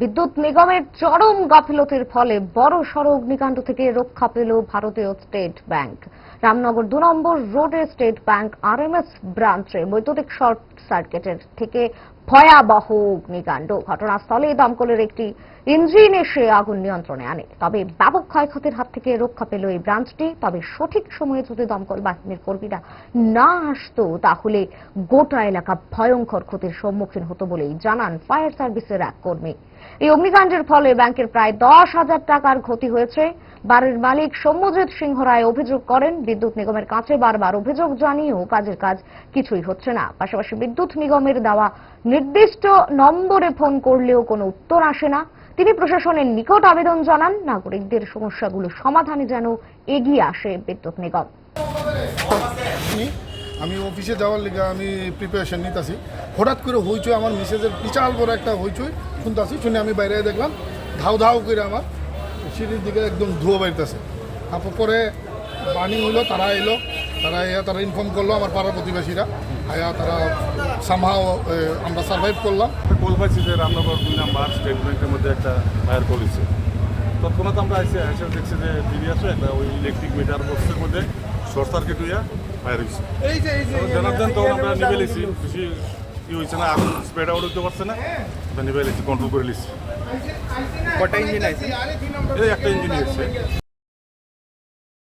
বিদ্যুৎ নিগমের চরম গাফিলতির ফলে বড় সড় অগ্নিকাণ্ড থেকে রক্ষা পেল ভারতীয় স্টেট ব্যাংক। রামনগর দু নম্বর রোডে স্টেট ব্যাংক আরএমএস ব্রাঞ্চে বৈদ্যুতিক শর্ট সার্কিটের থেকে ভয়াবহ অগ্নিকাণ্ড। ঘটনাস্থলে দমকলের একটি ইঞ্জিন এসে আগুন নিয়ন্ত্রণে আনে। তবে ব্যাপক ক্ষয়ক্ষতির হাত থেকে রক্ষা পেল এই ব্রাঞ্চটি। তবে সঠিক সময়ে যদি দমকল বাহিনীর কর্মীরা না আসতো, তাহলে গোটা এলাকা ভয়ঙ্কর ক্ষতির সম্মুখীন হতো বলেই জানান ফায়ার সার্ভিসের এক কর্মী। এই অগ্নিকাণ্ডের ফলে ব্যাংকের প্রায় দশ হাজার টাকার ক্ষতি হয়েছে। বাড়ির মালিক সৌম্যজিৎ সিংহ রায় অভিযোগ করেন, বিদ্যুৎ নিগমের কাছে বারবার অভিযোগ জানিয়েও কাজের কাজ কিছুই হচ্ছে না। পাশাপাশি বিদ্যুৎ নিগমের দেওয়া নির্দিষ্ট নম্বরে ফোন করলেও কোনো উত্তর আসে না। তিনি প্রশাসনের নিকট আবেদন জানান, নাগরিকদের সমস্যাগুলো সমাধানে যেন এগিয়ে আসে বিদ্যুৎ নিগম। আমি অফিসে যাওয়ার লিগে আমি প্রিপারেশন নিতেছি। হঠাৎ করে হইচই, আমার মিসেজের বিশাল বড় একটা হইচই। শুনতেছি শুনে আমি বাইরে দেখলাম ধাউ ধাউ করে আমার সিঁড়ির দিকে একদম ধুয়ো বাড়িতেছে তারপর পরে বার্নিং হইল তারা এলো তারা এয়া তারা ইনফর্ম করল আমার পাড়ার প্রতিবেশীরা আয়া তারা সামহাও আমরা সার্ভাইভ করলাম। কল পাইছি যে রামনগর দুই নাম্বার স্টেট ব্যাংকের মধ্যে একটা ফায়ার করেছে তৎক্ষণাৎ আমরা এসে এসে দেখছি যে টিভি আছে একটা ওই ইলেকট্রিক মিটার বক্সের মধ্যে শর্ট সার্কিট হইয়া ফায়ার হয়েছে জনার্দন তখন আমরা নিবে লিছি কি হয়েছে না আগুন স্প্রেড আউট হইতে পারছে না। ধন্যবাদ নিবে কন্ট্রোল করে লিছি কটা ইঞ্জিন আছে? একটা ইঞ্জিন এসছে।